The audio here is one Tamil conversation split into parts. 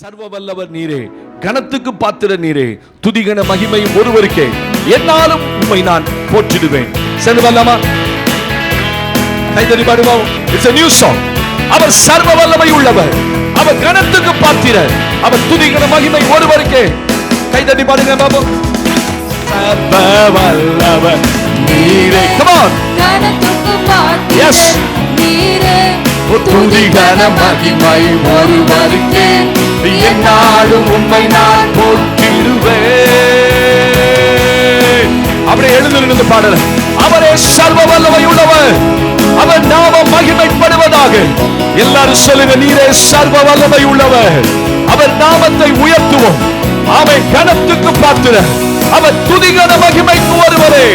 சர்வ வல்லவர் நீரே கனத்துக்கு பாத்திர நீரே துதிகன மகிமையும் ஒருவருக்கே. என்னாலும் உம்மை நான் போற்றிடுவேன். சென்று வரலாமா கைதறி பாடுவோம். இட்ஸ் a நியூ சாங் அவர் சர்வ வல்லமை உள்ளவர். அவர் கனத்துக்கு பாத்திரர் அவர் துதிகன மகிமை ஒருவருக்கே. கைதறி பாடுங்க பாபு. சர்வ வல்லவர் நீரே. Come on. கனத்துக்கு துதி கன மகிமை ஒருவருக்கே. என்னாலும் உண்மை நான் போற்றிடுவேன் அப்படியே எழுந்திருந்த இந்த பாடல். அவரே சர்வ வல்லமை உள்ளவர். அவர் நாமம் மகிமைப்படுவதாக. எல்லாரும் சொல்லுங்க நீரே சர்வ வல்லமை உள்ளவர். அவர் நாமத்தை உயர்த்துவோம். அவை கனத்துக்கு பார்த்துட அவர் துதிகன மகிமைக்கு வருவரே.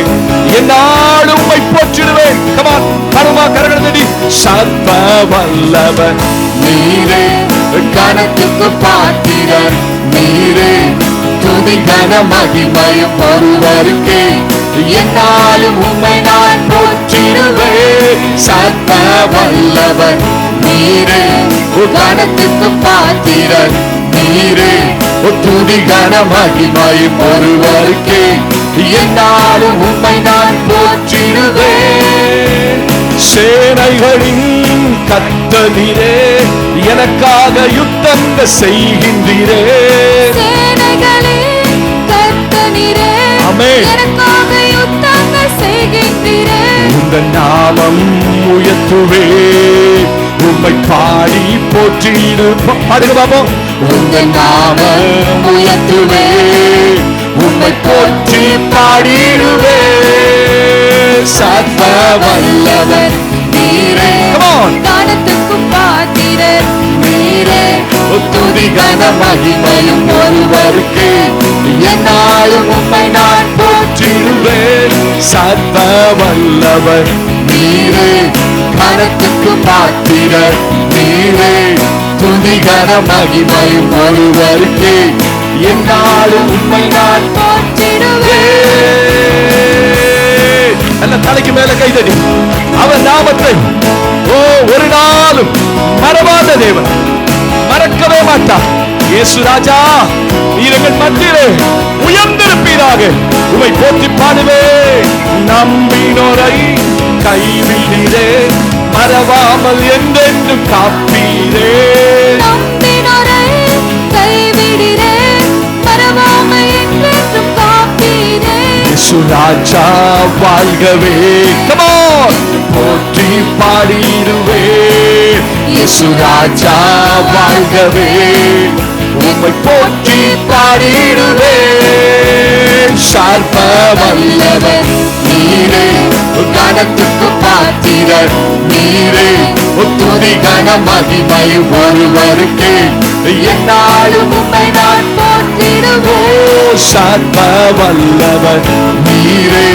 என்னாலும் உம்மை போற்றிடுவேன். கமான் கருமா கரகடி சர்வ வல்லவர் நீரே கனத்துக்கு பாத்திரர் நீரே துதி கன மகிமையும் ஒருவருக்கே என்னாலும் உண்மை நான் போற்றிடுவே சர்வ வல்லவர் நீரே கனத்துக்கு பாத்திரர் நீரே துதி கன மகிமையும் ஒருவருக்கே என்னாலும் உண்மை நான் போற்றிடுவே சேனைகளின் கத்தனீரே எனக்காக யுத்தங்க செய்கின்றீரே. சேனைகளே கர்த்தனீரே ஆமென். எனக்காக யுத்தங்கள் செய்கின்றீரே. உங்க நாமம் உயர்த்துவே. உம்மை பாடி போற்றிடு பாடுங்க பாப்போம். உங்க நாமம் உயர்த்துவே. உம்மை போற்றி பாடிடுவே. சர்வ வல்லவர் நீரே. கனத்துக்கு பாத்திரர் நீரே. துதிகன மகிமையும் ஒருவருக்கு. என்னாலும் உம்மை நான் போற்றிடுவேன். சர்வ வல்லவர் நீரே. கனத்துக்கு பாத்திரர் நீரே. துதிகன மகிமையும் ஒருவருக்கு. என்னாலும் உம்மை நான் என்ன தலைக்கு மேல கைதடி அவர் நாமத்தை ஓ ஒரு நாளும் மறவாத தேவன் மறக்கவே மாட்டார் இயேசு ராஜா நீரங்கள் மத்தியிலே உயர்ந்திருப்பீராக உமை போற்றி பாடுவே நம்பினோரை கைவிடிரே மறவாமல் என்றென்று காப்பீரே இயேசு ராஜா வாழ்கவே கமான் போற்றி பாடிடுவே. இயேசு ராஜா வாழ்கவே. உம்மை போற்றி பாடிடுவே. சார்ப வல்லவர் நீரே கணத்துக்கு பாத்திரர் நீரே. துதி கன மகிமை ஒருவருக்கே. என்னாலும் உண்மை நான் சர்வ வல்லவர் நீரே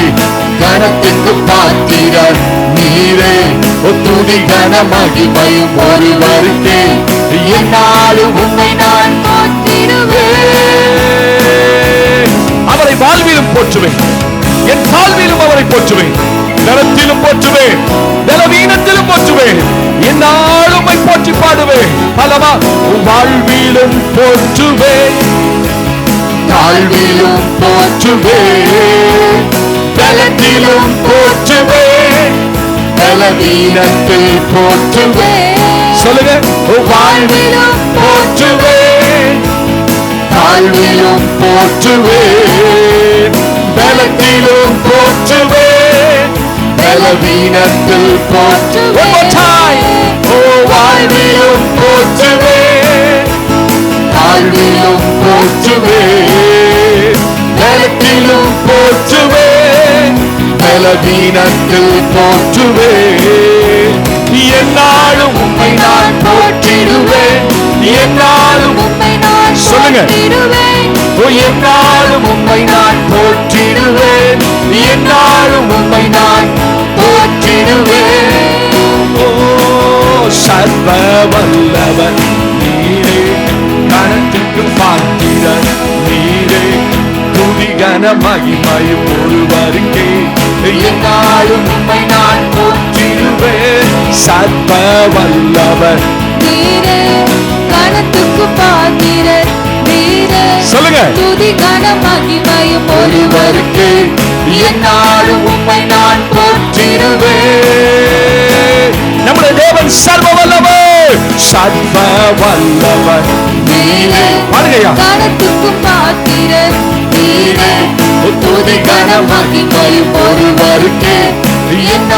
கணத்துக்கு பாத்திரர். நீரே துதி கன மகிமை ஒருவருக்கு. என்னாலும் உண்மை நான் போற்றிடுவே அவரை வாழ்விலும் போற்றுவேன். என் வாழ்விலும் அவரை போற்றுவேன். நலத்திலும் போற்றுவேன். பலவீனத்திலும் போற்றுவேன். என்னாலும் உம்மை போற்றி பாடுவேன் தாழ்விலும் போற்றுவேன் பலத்திலும் போற்றுவேன் பலவீனத்தில் போற்றுவேன் சொல்லுங்க. வாழ்விலும் போற்றுவேன் தாழ்விலும் போற்றுவேன் பலத்திலும் போற்றுவேன் பலவீனத்தில் time. ஓ வாழ்விலும் போற்றுவேன் தாழ்விலும் பலவீனத்தில் போற்றுவேன் என்னாலும் உம்மை நான் போற்றிடுவேன். என்னாலும் உம்மை நான் சொல்லுங்க. என்னாலும் உம்மை நான் போற்றிடுவேன். என்னாலும் உம்மை நான் போற்றிடுவேன். ஓ சர்வ வல்லவர் நீரே. கணத்துக்கு பாத்திரர் நீரே. துதிகன மகிமையும் ஒருவருக்கே என்னாலும் உம்மை நான் போற்றிடுவேன். சர்வ வல்லவர் நீரே கனத்துக்கு பாத்திர சொல்லுங்க. துதி கன மகிமையும் ஒருவருக்கு என்னாலும் உம்மை நான் போற்றிடுவேன். நம்முடைய தேவன் சர்வ வல்லவர் சர்வ வல்லவர் நீரே பாருங்கய்யா பாத்திர நீரே துதி கன மகிமையும் ஒருவருக்கு என்னாலும்